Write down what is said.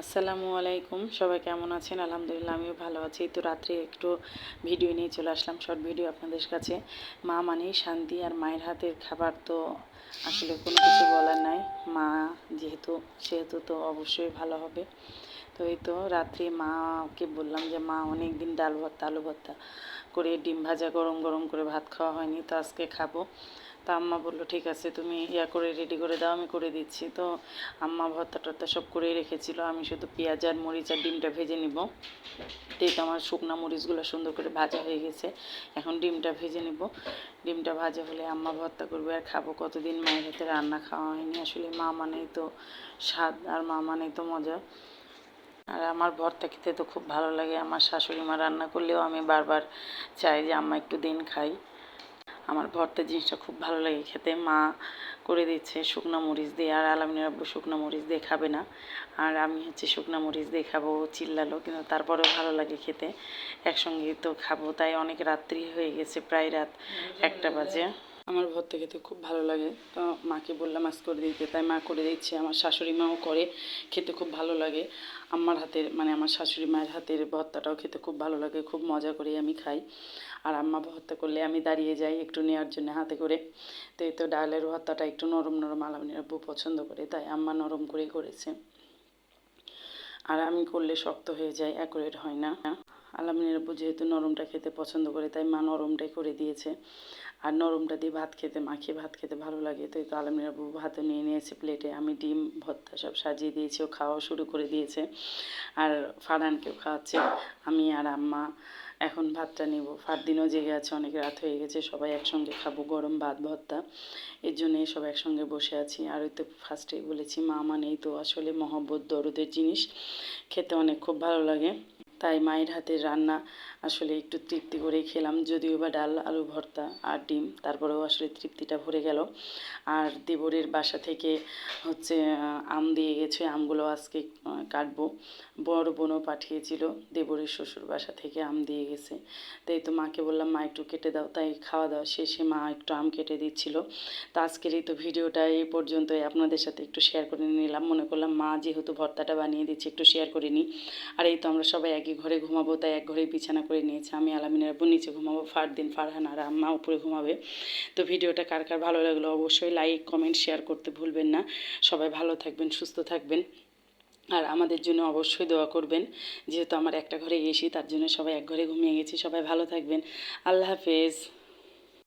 আসসালামু আলাইকুম। সবাই কেমন আছেন? আলহামদুলিল্লাহ, আমিও ভালো আছি। তো রাত্রে একটু ভিডিও নিয়ে চলে আসলাম, শর্ট ভিডিও আপনাদের কাছে। মা মানেই শান্তি আর মায়ের হাতের খাবার তো আসলে কোনো কিছু বলার নাই। মা যেহেতু, সেহেতু তো অবশ্যই ভালো হবে। তো এই তো রাত্রে মাকে বললাম যে, মা অনেক দিন ডাল ভর্তা, আলু ভর্তা করে ডিম ভাজা গরম গরম করে ভাত খাওয়া হয়নি, তো আজকে খাব। তা আম্মা বলল, ঠিক আছে, তুমি ইয়া করে রেডি করে দাও, আমি করে দিচ্ছি। তো আম্মা ভর্তা টর্তা সব করে রেখেছিল। আমি শুধু পেঁয়াজ আর মরিচ আর ডিমটা ভেজে নিব। তো আমার শুকনা মরিচগুলো সুন্দর করে ভাজা হয়ে গেছে। এখন ডিমটা ভেজে নিব। ডিমটা ভাজা হলে আম্মা ভর্তা করবে। আর খাব কতদিন? মায়ের হাতে রান্না খাওয়া হয়নি। আসলে মা মানেই তো স্বাদ আর মা মানেই তো মজা। আর আমার ভর্তা খেতে তো খুব ভালো লাগে। আমার শাশুড়ি মা রান্না করলেও আমি বারবার চাই যে আম্মা একটু দিন খাই। আমার ভর্তা জিনিসটা খুব ভালো লাগে খেতে। মা করে দিচ্ছে শুকনো মরিচ দিয়ে আর আলামিনের আব্বু শুকনো মরিচ দিয়ে খাবে না। আর আমি হচ্ছে শুকনো মরিচ দিয়ে খাব চিল্লালো কিন্তু তারপরেও ভালো লাগে খেতে। একসঙ্গে তো খাব তাই অনেক রাত্রি হয়ে গেছে প্রায় রাত একটা বাজে। আমার ভর্তা খেতে খুব ভালো লাগে। তো মাকে বললাম, আজ করে দিতে। তাই মা করে দিচ্ছে। আমার শাশুড়ি মাও করে। খেতে খুব ভালো লাগে। আমার হাতের মানে আমার শাশুড়ি মায়ের হাতের ভর্তাটাও খেতে খুব ভালো লাগে। খুব মজা করে আমি খাই। আর আম্মা ভর্তা করলে আমি দাঁড়িয়ে যাই একটু নেওয়ার জন্য হাতে করে। তো এই তো ডালের ভর্তাটা একটু নরম নরম আলামিনের আব্বু পছন্দ করে। তাই আম্মা নরম করেই করেছে। আর আমি করলে শক্ত হয়ে যায়, অ্যাকুরেট হয় না। আলামিনের আব্বু যেহেতু নরমটা খেতে পছন্দ করে, তাই মা নরমটাই করে দিয়েছে। আর নরমটা দিয়ে ভাত খেতে, মাখিয়ে ভাত খেতে ভালো লাগে। তো এই তো আলমিরা বাবু ভাতও নিয়ে নিয়েছে প্লেটে। আমি ডিম, ভর্তা সব সাজিয়ে দিয়েছি, ও খাওয়া শুরু করে দিয়েছে। আর ফারানকেও খাওয়াচ্ছে, আমি আর আম্মা। এখন ভাতটা নেব। ফার দিনও জেগে আছে, অনেক রাত হয়ে গেছে, সবাই একসঙ্গে খাব গরম ভাত, ভর্তা। এর জন্যে সব একসঙ্গে বসে আছি। আর ওই তো ফার্স্টেই বলেছি মা মানেই তো, আসলে মহব্বত, দরদের জিনিস। খেতে অনেক খুব ভালো লাগে। তাই মায়ের হাতের রান্না আসলে একটু তৃপ্তি করেই খেলাম। যদিও বা ডাল, আলু ভর্তা আর ডিম, তারপরেও আসলে তৃপ্তিটা ভরে গেল। আর দেবরের বাসা থেকে হচ্ছে আম দিয়ে গেছে, আমগুলো আজকে কাটবো। বড় বোনও পাঠিয়েছিল, দেবরের শ্বশুর বাসা থেকে আম দিয়ে গেছে। তাই তো মাকে বললাম, মা, একটু কেটে দাও। তাই খাওয়া দাওয়া শেষে মা একটু আম কেটে দিচ্ছিল। তো আজকের এই তো ভিডিওটা এই পর্যন্তই। আপনাদের সাথে একটু শেয়ার করে নিলাম। মনে করলাম মা যেহেতু ভর্তাটা বানিয়ে দিচ্ছে, একটু শেয়ার করে নিই। আর এই তো আমরা সবাই একই ঘরে ঘুমাবো, তাই এক ঘরেই বিছানা করে নিয়েছে। আমি আলামিনের আব্বু, নিচে ঘুমাবো, ফারদিন ফারহান আর আম্মা উপরে ঘুমাবে। তো ভিডিওটা কার কার ভালো লাগল অবশ্যই লাইক কমেন্ট শেয়ার করতে ভুলবেন না। সবাই ভালো থাকবেন, সুস্থ থাকবেন। আর আমাদের জন্য অবশ্যই দোয়া করবেন। যেহেতু আমার একটা ঘরে এসি তার জন্য সবাই এক ঘরে ঘুমিয়ে গেছি। সবাই ভালো থাকবেন। আল্লাহ হাফেজ।